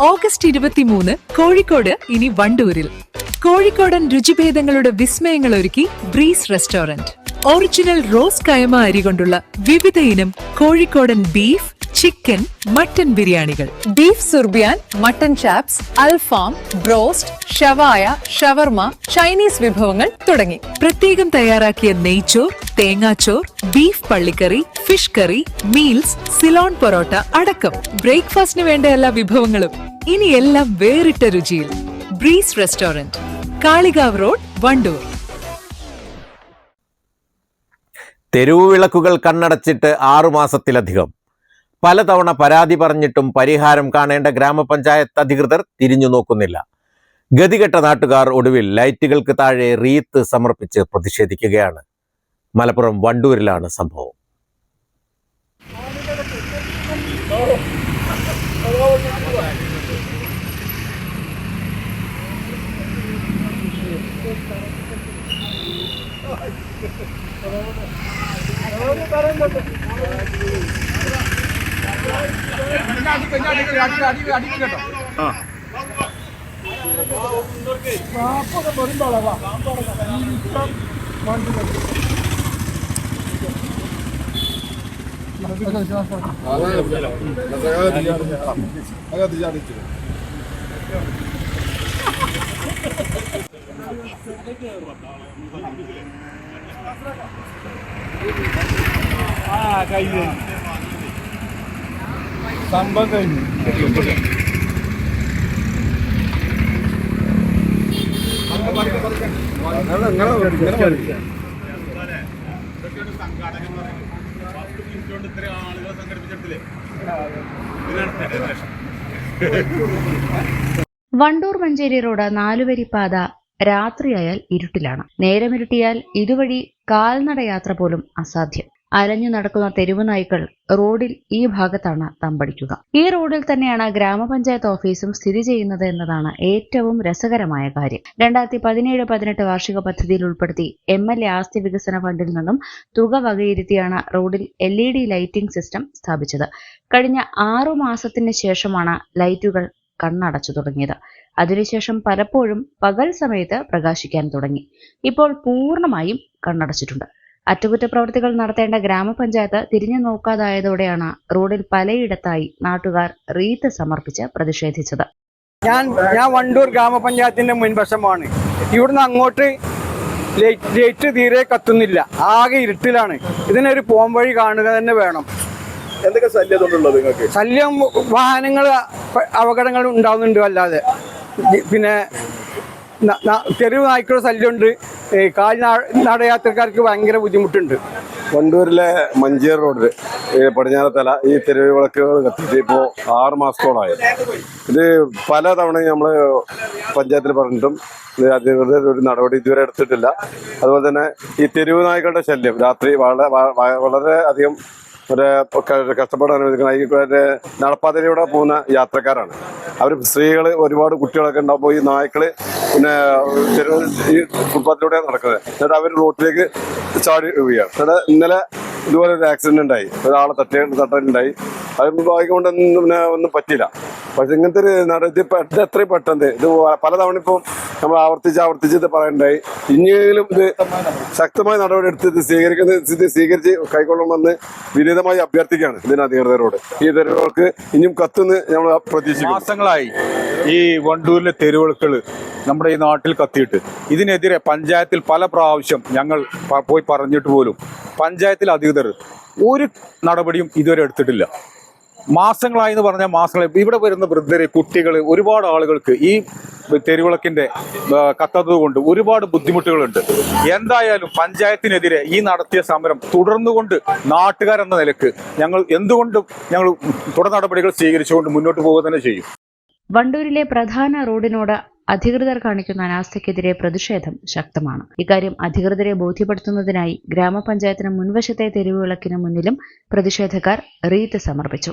August ഇരുപത്തിമൂന്ന് കോഴിക്കോട് ഇനി വണ്ടൂരിൽ. കോഴിക്കോടൻ രുചിഭേദങ്ങളുടെ വിസ്മയങ്ങൾ ഒരുക്കി ബ്രീസ് റെസ്റ്റോറന്റ് ഒറിജിനൽ റോസ് കയമ അരി കൊണ്ടുള്ള വിവിധ ഇനം കോഴിക്കോടൻ ബീഫ് ചിക്കൻ മട്ടൻ ബിരിയാണികൾ. ബീഫ് സുർബിയാൻ മട്ടൻ ചാപ്സ് അൽഫാം ബ്രോസ്റ്റ് ഷവായ ഷവർമ ചൈനീസ് വിഭവങ്ങൾ തുടങ്ങി. പ്രത്യേകം തയ്യാറാക്കിയ നെയ്ച്ചോർ തേങ്ങാച്ചോർ beef പള്ളിക്കറി fish curry meals Ceylon parotta അടക്കം. ബ്രേക്ക്ഫാസ്റ്റിന് വേണ്ട എല്ലാ വിഭവങ്ങളും ഇനി എല്ലാം വേറിട്ട രുചിയിൽ. Breeze restaurant Kalikavu road Wandoor. തെരുവുവിളക്കുകൾ കണ്ണടച്ചിട്ട് ആറുമാസത്തിലധികം പലതവണ പരാതി പറഞ്ഞിട്ടും പരിഹാരം കാണേണ്ട ഗ്രാമപഞ്ചായത്ത് അധികൃതർ തിരിഞ്ഞു നോക്കുന്നില്ല. ഗതികെട്ട നാട്ടുകാർ ഒടുവിൽ ലൈറ്റുകൾക്ക് താഴെ റീത്ത് സമർപ്പിച്ച് പ്രതിഷേധിക്കുകയാണ്. മലപ്പുറം വണ്ടൂരിലാണ് സംഭവം. ആ. കാപ്പൊക്കെ വരുമ്പോ അളവാ അകത്ത് സംഭവം കഴിഞ്ഞു വണ്ടൂർ മഞ്ചേരി റോഡ് നാലുവരി പാത രാത്രിയായാൽ ഇരുട്ടിലാണ്. നേരമിരുട്ടിയാൽ ഇതുവഴി കാൽനടയാത്ര പോലും അസാധ്യം. അലഞ്ഞു നടക്കുന്ന തെരുവുനായ്ക്കൾ റോഡിൽ ഈ ഭാഗത്താണ് തമ്പടിക്കുക. ഈ റോഡിൽ തന്നെയാണ് ഗ്രാമപഞ്ചായത്ത് ഓഫീസും സ്ഥിതി ചെയ്യുന്നത് എന്നതാണ് ഏറ്റവും രസകരമായ കാര്യം. രണ്ടായിരത്തി പതിനേഴ് പതിനെട്ട് വാർഷിക പദ്ധതിയിൽ ഉൾപ്പെടുത്തി എം എൽ എ ആസ്തി വികസന ഫണ്ടിൽ നിന്നും തുക വകയിരുത്തിയാണ് റോഡിൽ L E D lighting system സ്ഥാപിച്ചത്. കഴിഞ്ഞ ആറു മാസത്തിന് ശേഷമാണ് ലൈറ്റുകൾ കണ്ണടച്ചു തുടങ്ങിയത്. അതിനുശേഷം പലപ്പോഴും പകൽ സമയത്ത് പ്രകാശിക്കാൻ തുടങ്ങി. ഇപ്പോൾ പൂർണമായും കണ്ണടച്ചിട്ടുണ്ട്. അറ്റകുറ്റപ്രവൃത്തികൾ നടത്തേണ്ട ഗ്രാമപഞ്ചായത്ത് തിരിഞ്ഞു നോക്കാതായതോടെയാണ് റോഡിൽ പലയിടത്തായി നാട്ടുകാർ റീത്ത് സമർപ്പിച്ച് പ്രതിഷേധിച്ചത്. ഞാൻ ഞാൻ വണ്ടൂർ ഗ്രാമപഞ്ചായത്തിന്റെ മുൻവശമാണ്. ഇവിടുന്ന് അങ്ങോട്ട് ലൈറ്റ് തീരെ കത്തുന്നില്ല. ആകെ ഇരുട്ടിലാണ്. ഇതിനൊരു പോംവഴി കാണുക തന്നെ വേണം. എന്തൊക്കെ ശല്യതുണ്ടല്ലോ നിങ്ങൾക്ക്? ശല്യം വാഹനങ്ങൾ അപകടങ്ങൾ ഉണ്ടാവുന്നുണ്ട് അല്ലാതെ പിന്നെ തെരുവ് നായ്ക്കളുടെ ശല്യമുണ്ട്. കാൽ നടയാത്രക്കാർക്ക് ഭയങ്കര ബുദ്ധിമുട്ടുണ്ട്. വണ്ടൂരിലെ മഞ്ചേർ റോഡിൽ പടിഞ്ഞാറത്തല ഈ തെരുവ് വിളക്കുകൾ കത്തിച്ച് ഇപ്പോൾ ആറ് മാസത്തോളമായി. ഇത് പല തവണ നമ്മൾ പഞ്ചായത്തിൽ പറഞ്ഞിട്ടും ഇത് അധികൃതർ ഒരു നടപടി ഇതുവരെ എടുത്തിട്ടില്ല. അതുപോലെ തന്നെ ഈ തെരുവ് നായ്ക്കളുടെ ശല്യം രാത്രി വളരെ വളരെ അധികം ഒരു കഷ്ടപ്പെടാൻ കഷ്ടപ്പാട് അനുവദിക്കുന്ന ഈ നടപ്പാതയിലൂടെ പോകുന്ന യാത്രക്കാരാണ്. അവർ സ്ത്രീകൾ ഒരുപാട് കുട്ടികളൊക്കെ ഉണ്ടാകുമ്പോൾ ഈ നായ്ക്കൾ പിന്നെ ഈ ഫുട്പാത്തിലൂടെയാണ് നടക്കുന്നത്. എന്നിട്ട് അവർ റോട്ടിലേക്ക് ചാടി വീഴുകയാണ്. എന്നിട്ട് ഇന്നലെ ഇതുപോലെ ഒരു ആക്സിഡന്റ് ഉണ്ടായി. ഒരാളെ തട്ടി തട്ടലുണ്ടായി. അത് ഭാഗ്യം കൊണ്ടൊന്നും പിന്നെ ഒന്നും പറ്റില്ല പക്ഷെ ഇങ്ങനത്തെ ഒരു നടത്തി എത്രയും പെട്ടെന്ന്. ഇത് പലതവണ ഇപ്പം നമ്മൾ ആവർത്തിച്ച് ആവർത്തിച്ച് ഇത് പറയണ്ടായി. ഇനിയെങ്കിലും ഇത് ശക്തമായ നടപടി എടുത്ത് ഇത് സ്വീകരിക്കുന്ന ഇത് സ്വീകരിച്ച് കൈക്കൊള്ളണമെന്ന് വിനീതമായി അഭ്യർത്ഥിക്കുകയാണ് ഇതിന് അധികൃതരോട്. ഈ തെരുവുകൾക്ക് ഇനിയും കത്തുന്ന് നമ്മൾ പ്രതീക്ഷിക്കും മാസങ്ങളായി ഈ വണ്ടൂരിലെ തെരുവുകൾ നമ്മുടെ ഈ നാട്ടിൽ കത്തിയിട്ട്. ഇതിനെതിരെ പഞ്ചായത്തിൽ പല പ്രാവശ്യം ഞങ്ങൾ പോയി പറഞ്ഞിട്ട് പോലും പഞ്ചായത്തിൽ അധികൃതർ ഒരു നടപടിയും ഇതുവരെ എടുത്തിട്ടില്ല. മാസങ്ങളായി എന്ന് പറഞ്ഞാൽ മാസങ്ങളെ ഇവിടെ വരുന്ന വൃദ്ധര് കുട്ടികൾ ഒരുപാട് ആളുകൾക്ക് ഈ തെരുവിളക്കിന്റെ കത്തത് കൊണ്ട് ഒരുപാട് ബുദ്ധിമുട്ടുകളുണ്ട്. എന്തായാലും പഞ്ചായത്തിനെതിരെ ഈ നടത്തിയ സമരം തുടർന്നുകൊണ്ട് നാട്ടുകാരെന്ന നിലയ്ക്ക് ഞങ്ങൾ എന്തുകൊണ്ടും ഞങ്ങൾ തുടർ നടപടികൾ സ്വീകരിച്ചുകൊണ്ട് മുന്നോട്ട് പോവുക തന്നെ ചെയ്യും. വണ്ടൂരിലെ പ്രധാന റോഡിനോട് അധികൃതർ കാണിക്കുന്ന അനാസ്ഥയ്ക്കെതിരെ പ്രതിഷേധം ശക്തമാണ്. ഇക്കാര്യം അധികൃതരെ ബോധ്യപ്പെടുത്തുന്നതിനായി ഗ്രാമപഞ്ചായത്തിന് മുൻവശത്തെ തെരുവുവിളക്കിന് മുന്നിലും പ്രതിഷേധക്കാർ റീത്ത് സമർപ്പിച്ചു.